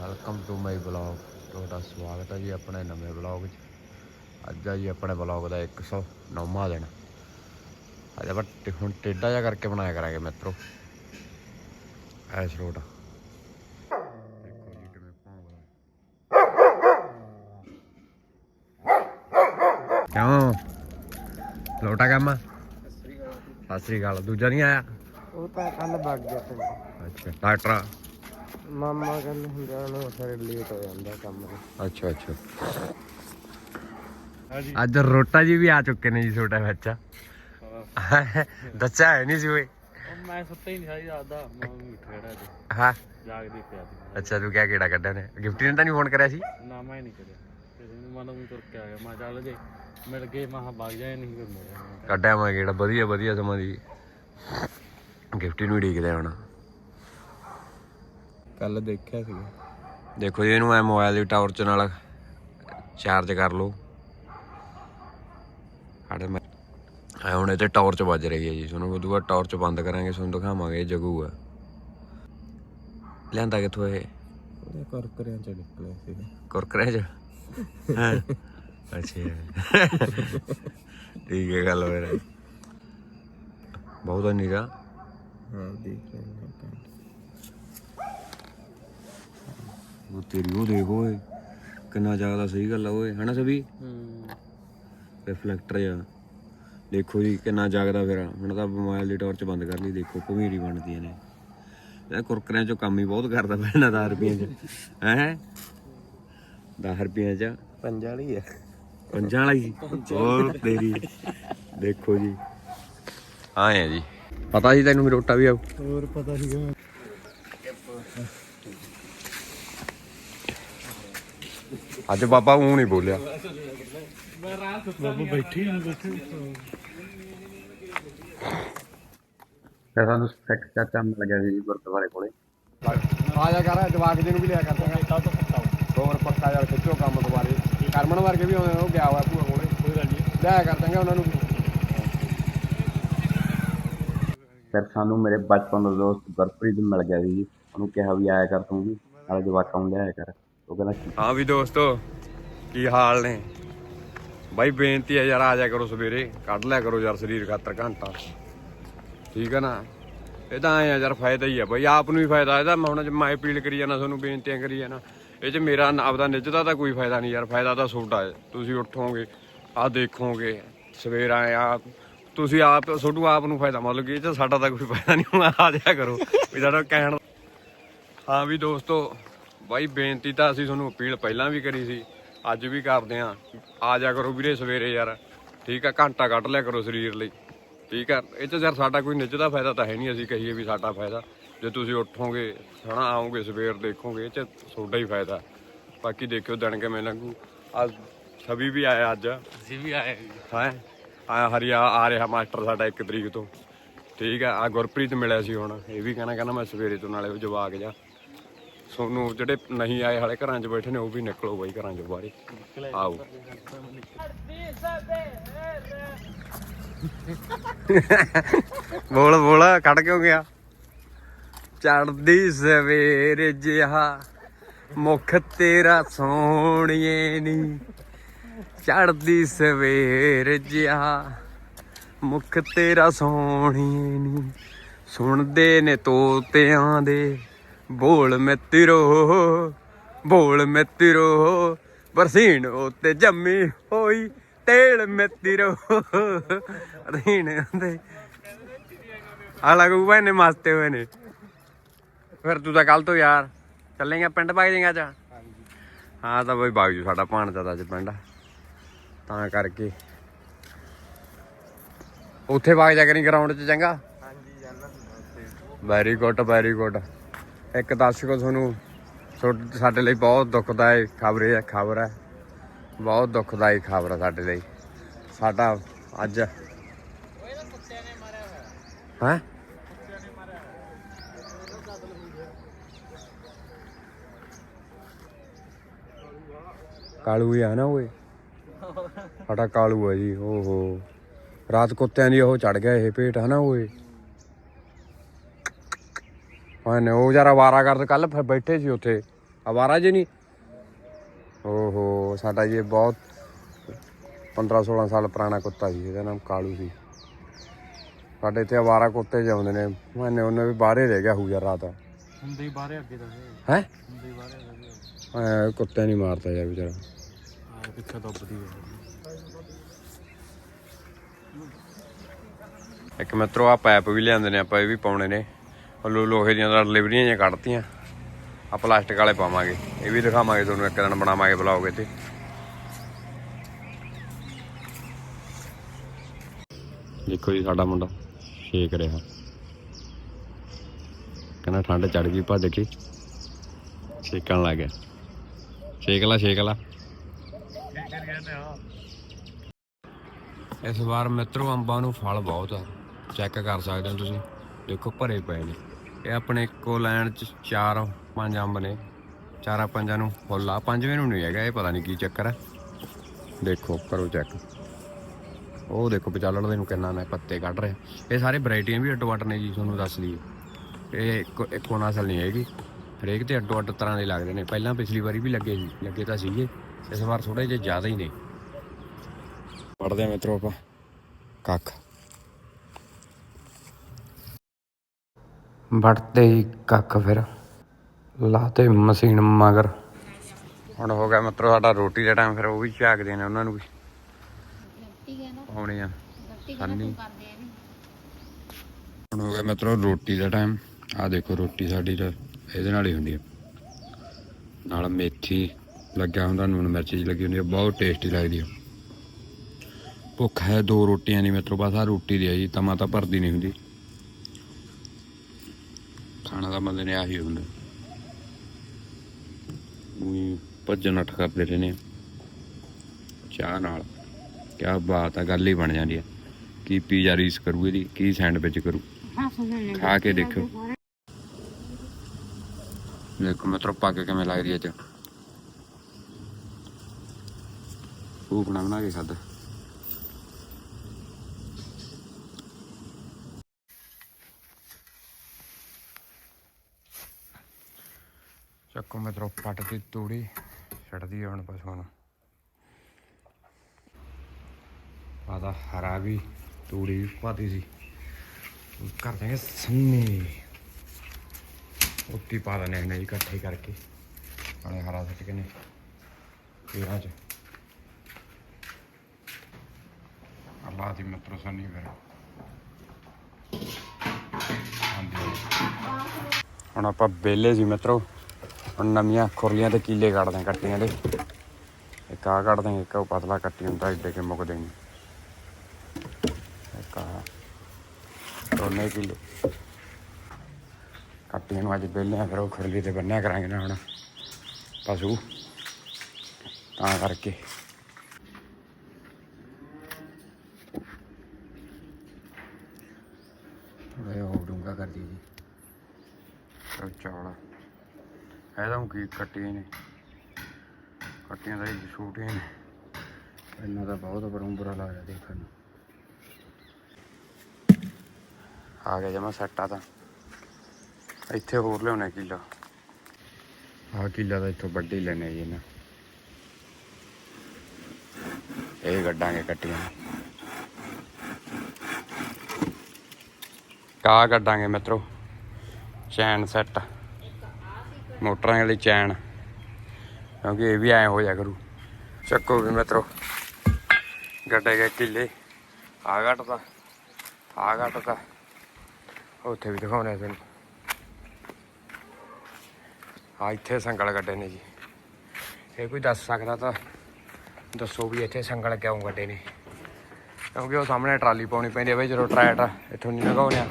Welcome to my blog ਤੁਹਾਡਾ ਸਵਾਗਤ ਹੈ ਜੀ ਆਪਣੇ ਨਵੇਂ ਬਲੌਗ 'ਚ। ਅੱਜ ਆ ਜੀ ਆਪਣੇ ਬਲੌਗ ਦਾ 109ਵਾਂ ਦਿਨ। ਅੱਜ ਆਪਾਂ ਟੇ- ਹੁਣ ਟੇਡਾ ਜਿਹਾ ਕਰਕੇ ਬਣਾਇਆ ਕਰਾਂਗੇ ਮਿੱਤਰੋ। S road. ਦੇਖੋ ਜੀ ਕਿਵੇਂ ਭੌਂਕਦਾ ਕਿਉਂ? ਲੋਟਾ ਕੰਮ? ਸਤਿ ਸ੍ਰੀ ਅਕਾਲ। ਦੂਜਾ ਨਹੀਂ ਆਇਆ? ਉਹ ਤਾਂ ਕੱਲ ਵਗ ਗਿਆ ਅੱਛਾ ਡਾਕਟਰ ਮਾਮਾ ਕਹਿੰਦੇ ਹੁੰਦੇ ਉਹਨੂੰ ਫਿਰ ਲੇਟ ਹੋ ਜਾਂਦਾ ਕੰਮ ਅੱਛਾ ਅੱਛਾ। ਅੱਜ ਰੋਟਾ ਜੀ ਵੀ ਆ ਚੁੱਕੇ ਨੇ ਜੀ ਛੋਟਾ ਬੱਚਾ ਦੱਸਿਆ ਹੈ ਨਹੀਂ ਸੀ ਓਏ ਮੈਂ ਸੁੱਤਾ ਹੀ ਨਹੀਂ ਸਾਰੀ ਰਾਤ ਦਾ। ਮੈਂ ਮਿੱਠੜਾ ਤੇ ਹਾਂ। ਜਾਗਦੀ ਪਿਆ ਸੀ। ਅੱਛਾ ਤੂੰ ਕਿਆ ਕਿਹੜਾ ਕੱਢਿਆ ਨੇ? ਗਿਫਟੀ ਨੇ ਤਾਂ ਨਹੀਂ ਫੋਨ ਕਰਿਆ ਸੀ? ਨਾ ਮੈਂ ਨਹੀਂ ਕਰਿਆ। ਤੇ ਇਹਨੂੰ ਮਨ ਨੂੰ ਤੁਰ ਕੇ ਆ ਗਿਆ। ਮੈਂ ਚੱਲ ਜੇ ਮਿਲ ਗਏ ਮੈਂ ਕਿਹਾ ਵਗ ਜਾਏ ਨਹੀਂ ਫਿਰ ਮੁੜਿਆ। ਕੱਢਿਆ ਮੈਂ ਕਿਹੜਾ। ਵਧੀਆ ਵਧੀਆ ਸਮਾਂ ਦੀ। ਗਿਫਟੀ ਨੂੰ ਢੀਕਦੇ ਹੁਣ। ਕੱਲ ਦੇਖਿਆ ਸੀ ਦੇਖੋ ਜੀ ਇਹਨੂੰ ਐ ਮੋਬਾਈਲ ਦੀ ਟਾਰਚ ਨਾਲ ਚਾਰਜ ਕਰ ਲਓ। ਸਾਡੇ ਮੈਂ ਐ ਹੁਣ ਇਹ ਤੇ ਟਾਰਚ ਵੱਜ ਰਹੀ ਹੈ ਜੀ। ਤੁਹਾਨੂੰ ਉਦੋਂ ਬਾਅਦ ਟਾਰਚ ਬੰਦ ਕਰਾਂਗੇ ਤੁਹਾਨੂੰ ਦਿਖਾਵਾਂਗੇ ਇਹ ਜਗੂ ਆ। ਲਿਆਂਦਾ ਕਿੱਥੋਂ ਇਹ? ਉਹਦੇ ਕੁਰਕਰਿਆਂ ਚ ਨਿਕਲਿਆ ਸੀ ਕੁਰਕਰੇ ਚ? ਹੈਂ? ਅੱਛਾ। ਠੀਕ ਹੈ ਗੱਲ ਫਿਰ। ਬਹੁਤ ਨੀਰਾ। ਹਾਂ ਦੇਖ ਲੈਣਾ ਉਹ ਤੇਰੀ ਉਹ ਦੇਖ ਓਏ ਕਿੰਨਾ ਜ਼ਿਆਦਾ ਸਹੀ ਗੱਲ ਆ ਓਏ ਹਨਾ ਸਭੀ? ਹੂੰ ਰਿਫਲੈਕਟਰ ਆ ਦੇਖੋ ਜੀ ਕਿੰਨਾ ਜਾਗਦਾ ਫਿਰ ਹੁਣ ਤਾਂ ਮੋਬਾਈਲ ਦੀ ਟਾਰਚ ਬੰਦ ਕਰ ਲਈ ਦੇਖੋ ਭਮੀਰੀ ਬਣਦੀਆਂ ਨੇ। ਇਹ ਕੁਰਕਰਿਆਂ ਚੋਂ ਕੰਮ ਹੀ ਬਹੁਤ ਕਰਦਾ ਪੈਣਾ 10 ਰੁਪਏ ਚ। ਹੈ 10 ਰੁਪਏ ਚ। ਪੰਜ ਵਾਲੀ ਆ। ਪੰਜਾਂ ਵਾਲਾ? ਹੋਰ ਤੇਰੀ। ਦੇਖੋ ਜੀ। ਹਾਂ ਹੈ ਜੀ। ਪਤਾ ਸੀ ਤੈਨੂੰ ਵੀ ਰੋਟਾ ਵੀ ਆਉ ਹੋਰ ਪਤਾ ਸੀ ਅੱਜ ਬਾਬਾ ਉਹ ਨਹੀਂ ਬੋਲਿਆ। ਬਾਬੂ ਬੈਠੀ ਨਹੀਂ ਬੈਠੀ ਫਿਰ ਸਾਨੂੰ ਸੈਕ ਚਾਚਾ ਮਿਲ ਗਿਆ ਗੁਰਦੁਆਰੇ ਕੋਲੇ। ਆ ਜਾ ਕਰ ਜਵਾਕ ਜੀ ਨੂੰ ਵੀ ਲਿਆ ਕਰ ਦਾਂਗਾ ਹੋਰ ਪੱਕਾ ਯਾਰ ਖਿੱਚੋ ਕੰਮ ਦੁਬਾਰੇ। ਕਰਮਨ ਵਰਗੇ ਵੀ ਆਉਂਦੇ ਉਹ ਗਿਆ ਹੋਇਆ ਭੂਆ ਕੋਲੇ। ਕੋਈ ਗੱਲ ਨਹੀਂ। ਲਿਆ ਕਰ ਦਾਂਗਾ ਉਹਨਾਂ ਨੂੰ ਵੀ। ਫਿਰ ਸਾਨੂੰ ਮੇਰੇ ਬਚਪਨ ਦਾ ਦੋਸਤ ਗੁਰਪ੍ਰੀਤ ਮਿਲ ਗਿਆ ਸੀ ਜੀ। ਉਹਨੂੰ ਕਿਹਾ ਵੀ ਆਇਆ ਕਰ ਤੂੰ ਵੀ ਨਾਲੇ ਜਵਾਕਾਂ ਨੂੰ ਲਿਆਇਆ ਕਰ। ਉਹ ਕਹਿੰਦਾ ਹਾਂ ਵੀ ਦੋਸਤੋ, ਕੀ ਹਾਲ ਨੇ? ਬਾਈ ਬੇਨਤੀ ਹੈ ਯਾਰ ਆ ਜਾ ਕਰੋ ਸਵੇਰੇ, ਕੱਢ ਲਿਆ ਕਰੋ ਯਾਰ ਸਰੀਰ ਖਾਤਰ ਘੰਟਾ। ਠੀਕ ਹੈ ਨਾ? ਇਹ ਤਾਂ ਐ ਯਾਰ ਫਾਇਦਾ ਹੀ ਆ ਬਾਈ, ਆਪ ਨੂੰ ਵੀ ਫਾਇਦਾ ਇਹਦਾ। ਮੈਂ ਹੁਣ ਜੇ ਮੈਂ ਅਪੀਲ ਕਰੀ ਜਾਣਾ ਤੁਹਾਨੂੰ ਬੇਨਤੀਆਂ ਕਰੀ ਜਾਣਾ ਇਹ ਚ ਮੇਰਾ ਆਪਦਾ ਨਿੱਜ ਦਾ ਤਾਂ ਕੋਈ ਫਾਇਦਾ ਨਹੀਂ ਯਾਰ, ਫਾਇਦਾ ਤਾਂ ਤੁਹਾਡਾ ਹੈ। ਤੁਸੀਂ ਉੱਠੋਗੇ, ਆ ਦੇਖੋਗੇ, ਸਵੇਰ ਆਏ ਆ ਤੁਸੀਂ ਆਪ ਤੁਹਾਨੂੰ ਆਪ ਨੂੰ ਫਾਇਦਾ, ਮਤਲਬ ਕਿ ਇਹ ਚ ਸਾਡਾ ਤਾਂ ਕੋਈ ਫਾਇਦਾ ਨਹੀਂ ਹੁਣ, ਆ ਜਾਇਆ ਕਰੋ। ਵੀ ਸਾਡਾ ਕਹਿਣ ਹਾਂ ਵੀ ਦੋਸਤੋ ਬਾਈ ਬੇਨਤੀ ਤਾਂ ਅਸੀਂ ਤੁਹਾਨੂੰ ਅਪੀਲ ਪਹਿਲਾਂ ਵੀ ਕਰੀ ਸੀ ਅੱਜ ਵੀ ਕਰਦੇ ਆਂ ਆ ਜਾ ਕਰੋ ਵੀਰੇ ਸਵੇਰੇ ਯਾਰ ਠੀਕ ਆ ਘੰਟਾ ਕੱਢ ਲਿਆ ਕਰੋ ਸਰੀਰ ਲਈ ਠੀਕ ਆ। ਇਹ ਚ ਯਾਰ ਸਾਡਾ ਕੋਈ ਨਿੱਜ ਦਾ ਫਾਇਦਾ ਤਾਂ ਹੈ ਨਹੀਂ ਅਸੀਂ ਕਹੀਏ ਵੀ ਸਾਡਾ ਫਾਇਦਾ। ਜੇ ਤੁਸੀਂ ਉੱਠੋਗੇ ਹਨਾ ਆਓਗੇ ਸਵੇਰ ਦੇਖੋਗੇ ਇਹ ਚ ਤੁਹਾਡਾ ਹੀ ਫਾਇਦਾ। ਬਾਕੀ ਦੇਖਿਓ ਦਿਨ ਕਿਵੇਂ ਲੰਘੂ। ਅੱਜ ਛਵੀ ਵੀ ਆਇਆ ਅੱਜ। ਅਸੀਂ ਵੀ ਆਏ। ਹੈ? ਆ ਹਰੀਆ ਆ ਰਿਹਾ ਮਾਸਟਰ ਸਾਡਾ 1 ਤਰੀਕ ਤੋਂ। ਠੀਕ ਆ ਆ ਗੁਰਪ੍ਰੀਤ ਮਿਲਿਆ ਸੀ ਹੁਣ ਇਹ ਵੀ ਕਹਿਣਾ ਕਹਿੰਦਾ ਮੈਂ ਸਵੇਰੇ ਤੋਂ ਨਾਲੇ ਜਵਾਕ ਜਾ। ਸੋਨੂੰ ਜਿਹੜੇ ਨਹੀਂ ਆਏ ਹਾਲੇ ਘਰਾਂ 'ਚ ਬੈਠੇ ਨੇ, ਉਹ ਵੀ ਨਿਕਲੋ ਬਾਈ ਘਰਾਂ 'ਚੋਂ ਬਾਹਰੇ ਆਓ। ਬੋਲ ਬੋਲ ਕੱਢ ਕਿਉਂ ਗਿਆ? ਚੜਦੀ ਸਵੇਰ ਜਿਹਾ, ਮੁਖ ਤੇਰਾ ਸੋਹਣੀਏ ਨੀ। ਚੜਦੀ ਸਵੇਰ ਜਿਹਾ, ਮੁਖ ਤੇਰਾ ਸੋਹਣੀਏ ਨੀ। ਸੁਣਦੇ ਨੇ ਤੋਤਿਆਂ ਦੇ ਬੋਲ ਮਿੱਤਰੋ ਬੋਲ ਮਿੱਤਰੋ ਬਰਸੀਨ ਉਤੇ ਜੰਮੀ ਹੋਈ ਤੇਲ ਮਿੱਤਰੋ ਅਧੀਨ ਦੇ ਆ ਲੱਗੂ ਭਾਈ ਮਸਤੇ ਹੋਏ ਨੇ। ਫਿਰ ਤੂੰ ਤਾਂ ਕੱਲ ਤੋਂ ਯਾਰ ਚੱਲੇਗਾ ਪਿੰਡ ਭਾਗ ਜਾਏਗਾ ਅੱਜ? ਹਾਂ ਤਾਂ ਬਈ ਬਾਗ ਜੂ ਸਾਡਾ ਭਾਣ ਦਾ ਅੱਜ ਪਿੰਡ ਤਾਂ ਕਰਕੇ। ਉੱਥੇ ਬਾਗ ਜਾ ਕਰੀ ਗਰਾਊਂਡ 'ਚ ਚੰਗਾ? ਹਾਂਜੀ ਜਾਨਾ ਵੈਰੀ ਗੁੱਡ ਵੈਰੀ ਗੁੱਡ ਇੱਕ ਦਰਸ਼ਕੋ, ਤੁਹਾਨੂੰ ਸਾਡੇ ਲਈ ਬਹੁਤ ਦੁਖਦਾਈ ਖਬਰ ਹੈ ਖਬਰ ਹੈ। ਬਹੁਤ ਦੁਖਦਾਈ ਖਬਰ ਹੈ ਸਾਡੇ ਲਈ। ਸਾਡਾ ਅੱਜ ਹੈ? ਕਾਲੂ ਹੀ ਆ ਨਾ ਓਏ ਸਾਡਾ ਕਾਲੂ ਹੈ ਜੀ, ਓਹੋ। ਰਾਤ ਕੁੱਤਿਆਂ ਦੀ ਉਹ ਚੜ ਗਿਆ ਇਹ ਭੇਟ, ਹਨਾ ਓਏ ਹਾਂ ਨੇ ਉਹ ਜਰਾ ਵਾਰਾ ਕਰਦੇ ਕੱਲ ਫਿਰ ਬੈਠੇ ਸੀ ਉੱਥੇ। ਆਵਾਰਾ ਜੀ ਨਹੀਂ? ਓਹੋ ਸਾਡਾ ਜੀ ਬਹੁਤ 15 16 ਸਾਲ ਪੁਰਾਣਾ ਕੁੱਤਾ ਸੀ ਇਹਦਾ ਨਾਮ ਕਾਲੂ ਸੀ। ਸਾਡੇ ਇੱਥੇ ਆਵਾਰਾ ਕੁੱਤੇ ਜਾਂਦੇ ਨੇ ਮੈਨੇ ਉਹਨੇ ਵੀ ਬਾਹਰੇ ਰਹਿ ਗਿਆ ਹੂ ਯਾਰ ਰਾਤ। ਹੁੰਦੇ ਹੀ ਬਾਹਰੇ ਅੱਗੇ ਤਾਂ ਹੈ? ਹੁੰਦੇ ਹੀ ਬਾਹਰੇ ਅੱਗੇ ਕੁੱਤੇ ਨਹੀਂ ਮਾਰਦਾ ਯਾਰ ਵਿਚਾਰਾ। ਆ ਪਿੱਛੇ ਦੱਬਦੀ ਹੈ। ਇੱਕ ਮਿੱਤਰੋ ਆ ਪਾਈਪ ਵੀ ਲਿਆਂਦੇ ਨੇ ਆਪਾਂ ਇਹ ਵੀ ਪਾਉਣੇ ਨੇ। ਲੋ- ਲੋਹੇ ਦੀਆਂ ਤਾਂ ਡਿਲੀਵਰੀਆਂ ਜਿਹੀਆਂ ਕੱਢਤੀਆਂ। ਆ ਪਲਾਸਟਿਕ ਵਾਲੇ ਪਾਵਾਂਗੇ। ਇਹ ਵੀ ਦਿਖਾਵਾਂਗੇ ਤੁਹਾਨੂੰ, ਇੱਕ ਦਿਨ ਬਣਾਵਾਂਗੇ ਬਲੌਗ ਤੇ ਦੇਖੋ ਜੀ, ਸਾਡਾ ਮੁੰਡਾ ਛੇਕ ਰਿਹਾ। ਕਹਿੰਦਾ ਠੰਡ ਚੜ ਗਈ ਭੱਜ ਕੇ। ਛੇਕਣ ਲੱਗ ਗਿਆ। ਛੇਕ ਲਾ ਛੇਕ ਲਾ। ਇਸ ਵਾਰ ਮਿੱਤਰੋ, ਅੰਬਾਂ ਨੂੰ ਫਲ ਬਹੁਤ ਆ। ਚੈੱਕ ਕਰ ਸਕਦੇ ਹੋ ਤੁਸੀਂ। ਦੇਖੋ, ਭਰੇ ਪਏ ਨੇ। ਇਹ ਆਪਣੇ ਇੱਕੋ ਲੈਣ ਚ ਚਾਰ ਪੰਜ ਅੰਬ ਨੇ। ਚਾਰਾਂ ਪੰਜਾਂ ਨੂੰ ਫੁੱਲ ਆ। ਪੰਜਵੇਂ ਨੂੰ ਨਹੀਂ ਹੈਗਾ, ਇਹ ਪਤਾ ਨਹੀਂ ਕੀ ਚੱਕਰ ਹੈ ਦੇਖੋ, ਕਰੋ ਚੈੱਕ ਉਹ ਦੇਖੋ ਵਿਚਾਲਣ ਦੇ ਨੂੰ ਕਿੰਨਾ ਮੈਂ ਪੱਤੇ ਕੱਢ ਰਿਹਾ। ਇਹ ਸਾਰੇ ਵੈਰਾਈਟੀਆਂ ਵੀ ਅੱਡੋ ਅੱਡ ਨੇ ਜੀ, ਤੁਹਾਨੂੰ ਦੱਸ ਦਈਏ। ਇਹ ਇੱਕੋ ਨਸਲ ਨਹੀਂ ਹੈਗੀ। ਹਰੇਕ ਤੇ ਅੱਡੋ ਅੱਡ ਤਰ੍ਹਾਂ ਦੇ ਲੱਗਦੇ ਨੇ। ਪਹਿਲਾਂ ਪਿਛਲੀ ਵਾਰੀ ਵੀ ਲੱਗੇ ਸੀ, ਲੱਗੇ ਤਾਂ ਸੀਗੇ। ਇਸ ਵਾਰ ਥੋੜੇ ਜਿਹੇ ਜ਼ਿਆਦਾ ਹੀ ਨੇ। ਪੜਦੇ ਆ ਮਿੱਤਰੋ ਆਪਾਂ। ਕੱਖ। ਵੜਤੇ ਹੀ ਕੱਖ ਫਿਰ। ਲਾਤੇ ਮਸ਼ੀਨ ਮਗਰ। ਹੁਣ ਹੋ ਗਿਆ ਮਿੱਤਰੋ ਸਾਡਾ ਰੋਟੀ ਦਾ ਟਾਈਮ ਫਿਰ ਉਹ ਵੀ ਝਾਕਦੇ ਨੇ ਉਹਨਾਂ ਨੂੰ ਵੀ। ਆਉਣੇ ਆ। ਸੰਨੀ। ਆ ਹੁਣ ਹੋ ਗਿਆ ਮਿੱਤਰੋ ਰੋਟੀ ਦਾ ਟਾਈਮ ਆ ਦੇਖੋ ਰੋਟੀ ਸਾਡੀ ਤਾਂ ਇਹਦੇ ਨਾਲ ਹੀ ਹੁੰਦੀ ਹੈ ਨਾਲ ਮੇਥੀ ਲੱਗਿਆ ਹੁੰਦਾ ਨੂਨ ਮਿਰਚ ਜੀ ਲੱਗੀ ਹੁੰਦੀ ਹੈ ਬਹੁਤ ਟੇਸਟੀ ਲੱਗਦੀ ਹੈ ਭੁੱਖ ਹੈ ਦੋ ਰੋਟੀਆਂ ਦੀ ਮਿੱਤਰੋ ਬਸ ਆ ਰੋਟੀ ਦੀ ਹੈ ਜੀ ਤਮਾ ਤਾਂ ਭਰਦੀ ਨਹੀਂ ਹੁੰਦੀ। ਖਾਣਾ ਦਾ ਬੰਦੇ ਨੇ ਆਹੀ ਹੁੰਦਾ। ਉਹੀ ਭੱਜਣ ਅੱਠ ਕਰਦੇ ਰਹਿੰਦੇ ਚਾਹ ਨਾਲ। ਕਿਆ ਬਾਤ ਆ, ਗੱਲ ਹੀ ਬਣ ਜਾਂਦੀ ਹੈ ਕੀ ਪੀਜ਼ਾ ਰੀਸ ਕਰੂ ਇਹਦੀ, ਕੀ ਸੈਂਡਵਿਚ ਕਰੂ। ਖਾ ਕੇ ਦੇਖੋ ਦੇਖੋ ਮਿੱਤਰੋ ਪੱਕ ਕਿਵੇਂ ਲੱਗ ਰਹੀ ਹੈ ਚ ਉਹ ਬਣਾ ਬਣਾ ਕੇ ਖਾਦਾ ਚੱਕੋ ਮਿੱਤਰੋ, ਪੱਟ ਦੀ ਤੂੜੀ ਛੱਡਦੀ ਆ ਹੁਣ ਪਸ਼ੂਆਂ ਨੂੰ। ਆਦਾ ਹਰਾ ਵੀ ਤੂੜੀ ਵੀ ਪਾਤੀ ਸੀ। ਕਰ ਦਾਂਗੇ ਸੰਨੀ। ਉੱਤੀ ਪਾ ਦਨੇ ਨੇ ਇਕੱਠੇ ਕਰਕੇ। ਨਾਲੇ ਹਰਾ ਸੱਟ ਕੇ ਨੇ ਪੇੜਾਂ ਚ। ਅੱਲਾ ਦੀ ਮਿੱਤਰੋ ਸੰਨੀ ਫਿਰ। ਹੁਣ ਆਪਾਂ ਬੇਲੇ ਸੀ ਮਿੱਤਰੋ। ਹੁਣ ਨਵੀਆਂ ਖੁਰਲੀਆਂ ਤੇ ਕੀਲੇ ਕੱਢਦੇ ਕੱਟੀਆਂ ਦੇ। ਇੱਕ ਆ ਕੱਢਦੇ ਇੱਕ ਉਹ ਪਤਲਾ ਕੱਟੀ ਹੁੰਦਾ, ਏਡੇ ਕੇ ਮੁੱਕਦੇ ਨਹੀਂ। ਇੱਕ ਆ ਦੋਨੇ ਕਿਲੇ ਕੱਟੀਆਂ ਨੂੰ ਅੱਜ ਬੇਲਿਆਂ ਫਿਰ ਉਹ ਖੁਰਲੀ ਤੇ ਬੰਨਿਆ ਕਰਾਂਗੇ ਨਾ ਹੁਣ ਪਸ਼ੂ। ਤਾਂ ਕਰਕੇ। ਵੇ ਉਹ ਡੂੰਗਾ ਕਰਦੀ ਜੀ ਚਲ ਚੌੜਾ ਇਹਦਾ ਹੁਣ ਕੀ ਕੱਟੀਆਂ ਨੇ। ਕੱਟੀਆਂ ਦਾ ਹੀ ਛੋਟੀਆਂ ਨੇ। ਇਹਨਾਂ ਦਾ ਬਹੁਤ ਬੜਾ ਲੱਗਦਾ ਦੇਖਣ ਨੂੰ। ਆ ਗਿਆ ਜਮਾ ਸੱਟਾ ਤਾਂ। ਇੱਥੇ ਹੋਰ ਲਿਆਉਣਾ ਕਿੱਲਾ। ਆ ਕਿੱਲਾ ਤਾਂ ਇੱਥੋਂ ਵੱਡੀ ਲੈਣੇ ਜੀ ਨਾ ਇਹ ਗੱਡਾਂਗੇ ਕੱਟੀਆਂ ਕਾ ਕੱਢਾਂਗੇ ਮਿੱਤਰੋ। ਚੈਨ ਸੈੱਟ ਮੋਟਰਾਂ ਵਾਲੀ ਚੈਨ। ਕਿਉਂਕਿ ਇਹ ਵੀ ਐ ਹੋ ਜਾ ਕਰੂ। ਚੱਕੋ ਵੀ ਮਿੱਤਰੋ, ਗੱਡੇ ਗਏ ਕਿੱਲੇ। ਆ ਘਟਦਾ ਆ ਘਟਦਾ। ਉੱਥੇ ਵੀ ਦਿਖਾਉਣੇ ਆ ਤੁਹਾਨੂੰ। ਆ ਇੱਥੇ ਸੰਗਲ ਗੱਡੇ ਨੇ ਜੀ। ਇਹ ਕੋਈ ਦੱਸ ਸਕਦਾ ਤਾਂ ਦੱਸੋ ਵੀ ਇੱਥੇ ਸੰਗਲ ਕਿਉਂ ਗੱਡੇ ਨੇ। ਕਿਉਂਕਿ ਉਹ ਸਾਹਮਣੇ ਟਰਾਲੀ ਪਾਉਣੀ ਪੈਂਦੀ ਹੈ ਬਈ, ਜਦੋਂ ਟਰੈਕਟਰ ਇੱਥੋਂ ਨਹੀਂ ਲਗਾਉਣਿਆ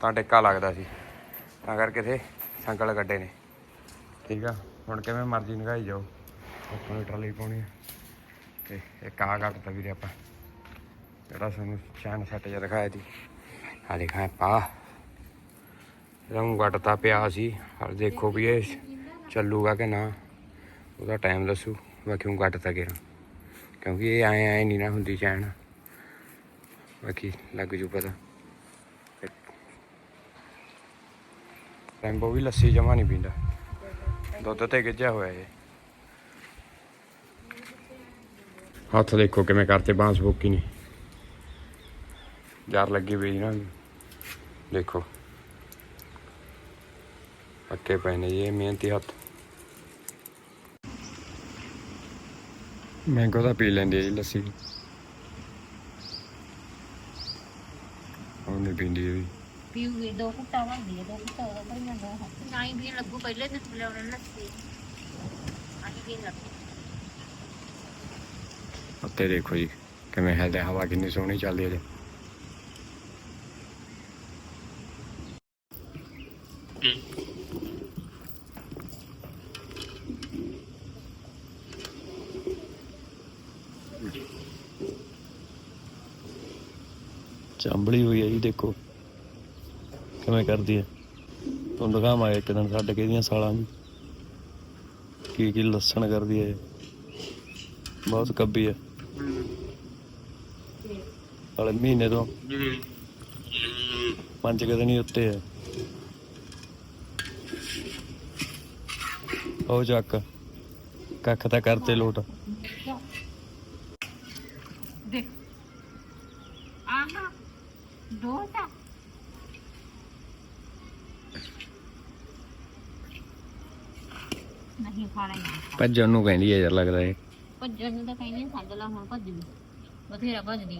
ਤਾਂ ਟਿੱਕਾ ਲੱਗਦਾ ਸੀ। ਤਾਂ ਕਰਕੇ ਇੱਥੇ ਸੰਗਲ ਗੱਡੇ ਨੇ। ਠੀਕ ਆ, ਹੁਣ ਕਿਵੇਂ ਮਰਜ਼ੀ ਨਗਾਈ ਜਾਓ। ਆਪਾਂ ਟਰਾਲੀ ਪਾਉਣੀ ਆ। ਤੇ ਇੱਕ ਆ ਘੱਟ ਤਾਂ ਵੀਰੇ ਆਪਾਂ ਜਿਹੜਾ ਸਾਨੂੰ ਚੈਨ ਸੈੱਟ ਜਿਹਾ ਦਿਖਾਇਆ ਸੀ ਆ ਦਿਖਾਇਆ ਪਾ ਰੰਗ ਘਟਦਾ ਪਿਆ ਸੀ, ਹਾਲ ਦੇਖੋ ਵੀ ਇਹ ਚੱਲੂਗਾ ਕਿ ਨਾ, ਉਹਦਾ ਟਾਈਮ ਦੱਸੂ, ਮੈਂ ਕਿਉਂ ਘਟਦਾ ਗਿਆ। ਕਿਉਂਕਿ ਇਹ ਐ ਐ ਨਹੀਂ ਨਾ ਹੁੰਦੀ ਚੈਨ। ਬਾਕੀ ਲੱਗ ਜੂ ਪਤਾ। ਰੈਂਬੋ ਵੀ ਲੱਸੀ ਜਮਾ ਨਹੀਂ ਪੀਂਦਾ। ਦੁੱਧ ਤੇ ਗਿੱਜਿਆ ਹੋਇਆ ਇਹ ਹੱਥ ਦੇਖੋ ਕਿਵੇਂ ਕਰਤੇ ਬਾਂਸ ਬੋਕੀ ਨੇ। ਯਾਰ ਲੱਗੀ ਪਈ ਨਾ। ਦੇਖੋ। ਪੱਕੇ ਪਏ ਨੇ ਜੀ ਇਹ ਮਿਹਨਤੀ ਹੱਥ। ਮੈਂਗੋ ਦਾ ਪੀ ਲੈਂਦੀ ਹੈ ਜੀ ਲੱਸੀ। ਉਹ ਨਹੀਂ ਪੀਂਦੀ ਵੀ। ਪੀਊਗੀ ਦੋ ਘੁੱਟਾ ਵਾਂਦੀ ਹੈ ਦੋ ਘੁੱਟਾ ਉਹਦਾ ਮੈਂ ਦੋ ਹੱਥ ਨਾ ਹੀ ਵੀ ਲੱਗੂ ਪਹਿਲੇ ਦਿਨ ਲਿਆਉਣਾ ਲੱਸੀ ਆਹੀ ਵੀ ਲੱਗੂ ਉੱਤੇ ਦੇਖੋ ਜੀ ਕਿਵੇਂ ਹਿਲਦਾ ਹਵਾ ਕਿੰਨੀ ਸੋਹਣੀ ਚੱਲਦੀ ਹੈ ਜੀ। ਚੰਬੜੀ ਹੋਈ ਹੈ ਜੀ ਦੇਖੋ। ਕਿਵੇਂ ਕਰਦੀ ਹੈ ਤੁਹਾਨੂੰ ਦਿਖਾਵਾਂਗੇ ਇੱਕ ਦਿਨ ਛੱਡ ਕੇ ਸਾਲਾਂ ਵੀ ਕੀ ਕੀ ਲੱਸਣ ਕਰਦੀ ਹੈ ਬਹੁਤ ਕੱਬੀ ਹੈ ਹਾਲੇ ਮਹੀਨੇ ਤੋਂ ਪੰਜ ਕੁ ਦਿਨ ਹੀ ਉੱਤੇ ਹੈ ਉਹ ਚੱਕ। ਕੱਖ ਤਾਂ ਕਰਤੇ ਲੋਟ। ਦੇਖ। ਆਹਾ ਦੋ ਤਾਂ ਨਹੀਂ ਖਾਣਾ ਹੀ ਭੱਜਣ ਨੂੰ ਕਹਿੰਦੀ ਹੈ ਯਾਰ ਲੱਗਦਾ ਇਹ। ਭੱਜਣ ਨੂੰ ਤਾਂ ਕਹਿੰਦੇ ਸੰਗ ਲਾ ਹੁਣ ਭੱਜ। ਬਥੇਰਾ ਭੱਜਦੀ।